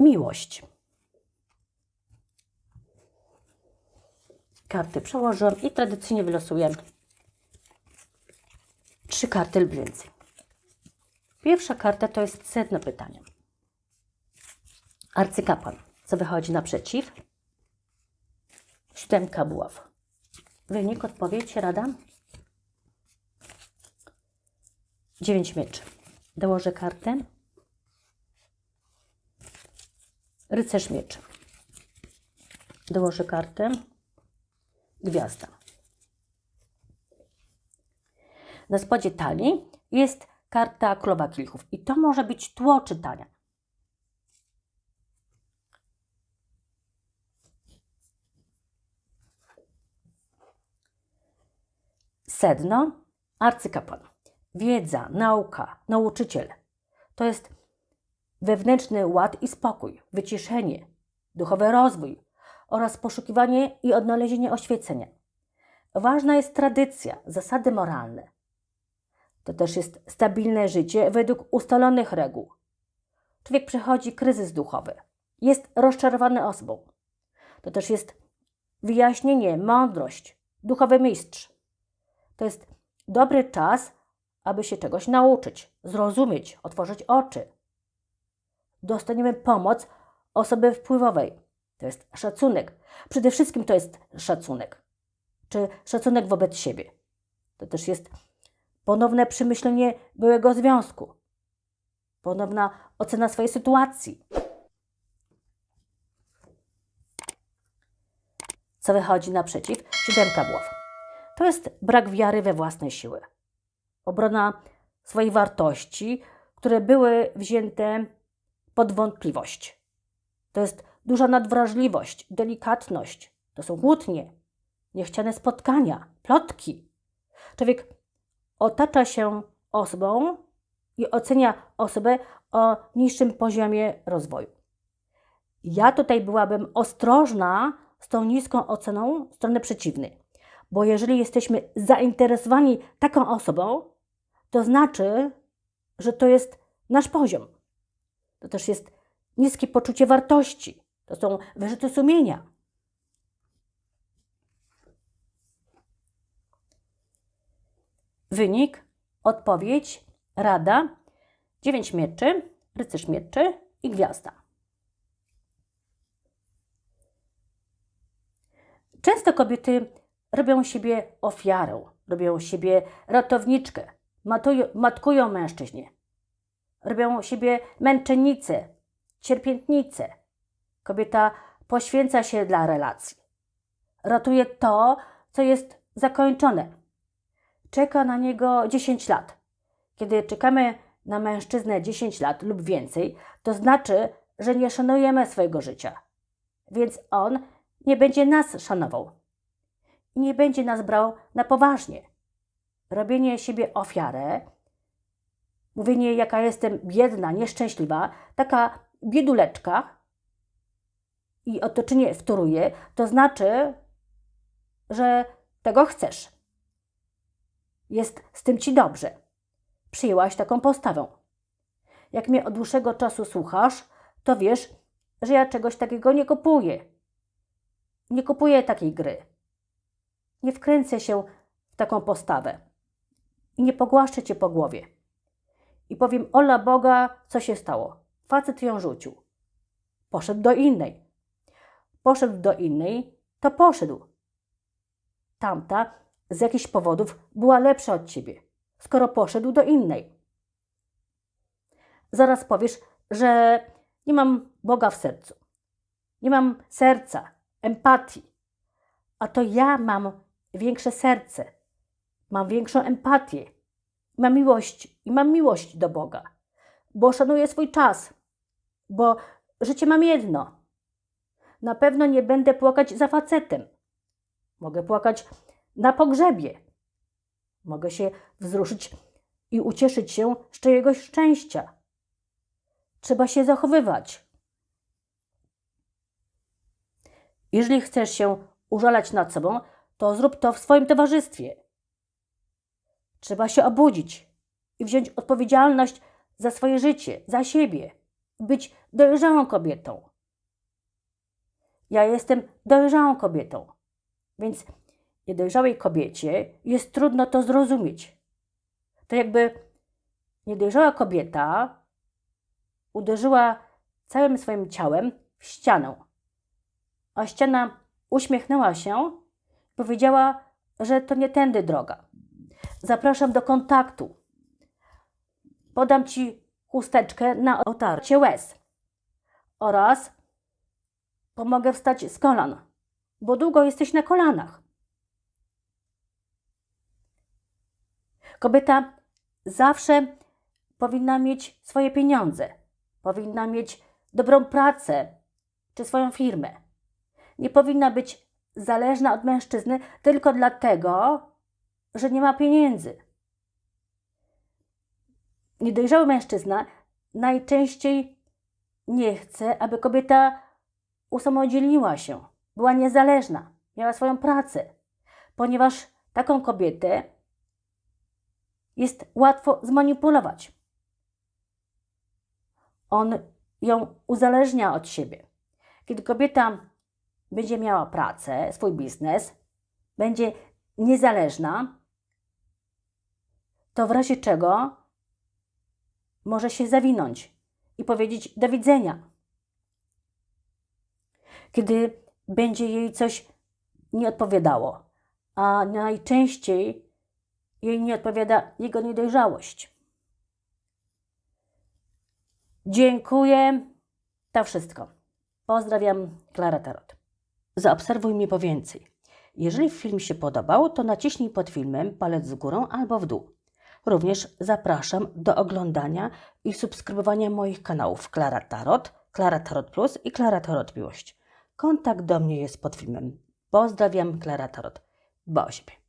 Miłość. Karty przełożyłam i tradycyjnie wylosuję trzy karty więcej. Pierwsza karta to jest sedno pytania. Arcykapłan. Co wychodzi naprzeciw? Siódemka buław. Wynik, odpowiedź, rada? Dziewięć mieczy. Dołożę kartę. Rycerz mieczy. Dołożę kartę. Gwiazda. Na spodzie talii jest karta królowa kilchów i to może być tło czytania. Sedno, arcykapłan. Wiedza, nauka, nauczyciel. To jest wewnętrzny ład i spokój, wyciszenie, duchowy rozwój oraz poszukiwanie i odnalezienie oświecenia. Ważna jest tradycja, zasady moralne. To też jest stabilne życie według ustalonych reguł. Człowiek przechodzi kryzys duchowy, jest rozczarowany osobą. To też jest wyjaśnienie, mądrość, duchowy mistrz. To jest dobry czas, aby się czegoś nauczyć, zrozumieć, otworzyć oczy. Dostaniemy pomoc osoby wpływowej. To jest szacunek. Przede wszystkim to jest szacunek. Czy szacunek wobec siebie. To też jest ponowne przemyślenie byłego związku. Ponowna ocena swojej sytuacji. Co wychodzi naprzeciw? Siódemka buław. To jest brak wiary we własne siły. Obrona swojej wartości, które były wzięte pod wątpliwość. To jest duża nadwrażliwość, delikatność. To są kłótnie, niechciane spotkania, plotki. Człowiek otacza się osobą i ocenia osobę o niższym poziomie rozwoju. Ja tutaj byłabym ostrożna z tą niską oceną strony przeciwnej, bo jeżeli jesteśmy zainteresowani taką osobą, to znaczy, że to jest nasz poziom. To też jest niskie poczucie wartości. To są wyrzuty sumienia. Wynik, odpowiedź, rada, dziewięć mieczy, rycerz mieczy i gwiazda. Często kobiety robią siebie ofiarą, robią siebie ratowniczkę, matują, matkują mężczyźnie, robią siebie męczennicę, cierpiętnicę. Kobieta poświęca się dla relacji. Ratuje to, co jest zakończone. Czeka na niego 10 lat. Kiedy czekamy na mężczyznę 10 lat lub więcej, to znaczy, że nie szanujemy swojego życia. Więc on nie będzie nas szanował i nie będzie nas brał na poważnie. Robienie siebie ofiarę, mówienie, jaka jestem biedna, nieszczęśliwa, taka bieduleczka i otoczenie wtóruje, to znaczy, że tego chcesz. Jest z tym ci dobrze. Przyjęłaś taką postawę. Jak mnie od dłuższego czasu słuchasz, to wiesz, że ja czegoś takiego nie kupuję. Nie kupuję takiej gry. Nie wkręcę się w taką postawę. I nie pogłaszczę cię po głowie. I powiem, ola Boga, co się stało. Facet ją rzucił. Poszedł do innej. Poszedł do innej, to poszedł. Tamta z jakichś powodów była lepsza od ciebie, skoro poszedł do innej. Zaraz powiesz, że nie mam Boga w sercu. Nie mam serca, empatii. A to ja mam większe serce, mam większą empatię, mam miłość i mam miłość do Boga, bo szanuję swój czas, bo życie mam jedno. Na pewno nie będę płakać za facetem. Mogę płakać na pogrzebie. Mogę się wzruszyć i ucieszyć się z czyjegoś szczęścia. Trzeba się zachowywać. Jeżeli chcesz się użalać nad sobą, to zrób to w swoim towarzystwie. Trzeba się obudzić i wziąć odpowiedzialność za swoje życie, za siebie. być dojrzałą kobietą. Ja jestem dojrzałą kobietą, więc niedojrzałej kobiecie jest trudno to zrozumieć. To jakby niedojrzała kobieta uderzyła całym swoim ciałem w ścianę, a ściana uśmiechnęła się powiedziała, że to nie tędy droga. Zapraszam do kontaktu. Podam ci chusteczkę na otarcie łez oraz pomogę wstać z kolan, bo długo jesteś na kolanach. Kobieta zawsze powinna mieć swoje pieniądze, powinna mieć dobrą pracę czy swoją firmę. Nie powinna być zależna od mężczyzny tylko dlatego, że nie ma pieniędzy. Niedojrzały mężczyzna najczęściej nie chce, aby kobieta usamodzielniła się, była niezależna, miała swoją pracę, ponieważ taką kobietę jest łatwo zmanipulować. On ją uzależnia od siebie. Kiedy kobieta będzie miała pracę, swój biznes, będzie niezależna, to w razie czego może się zawinąć i powiedzieć do widzenia. Kiedy będzie jej coś nie odpowiadało, a najczęściej jej nie odpowiada jego niedojrzałość. Dziękuję. To wszystko. Pozdrawiam, Klara Tarot. Zaobserwuj mnie po więcej. Jeżeli film się podobał, to naciśnij pod filmem palec w górę albo w dół. Również zapraszam do oglądania i subskrybowania moich kanałów Klara Tarot, Klara Tarot Plus i Klara Tarot Miłość. Kontakt do mnie jest pod filmem. Pozdrawiam, Klara Tarot. Dba o siebie.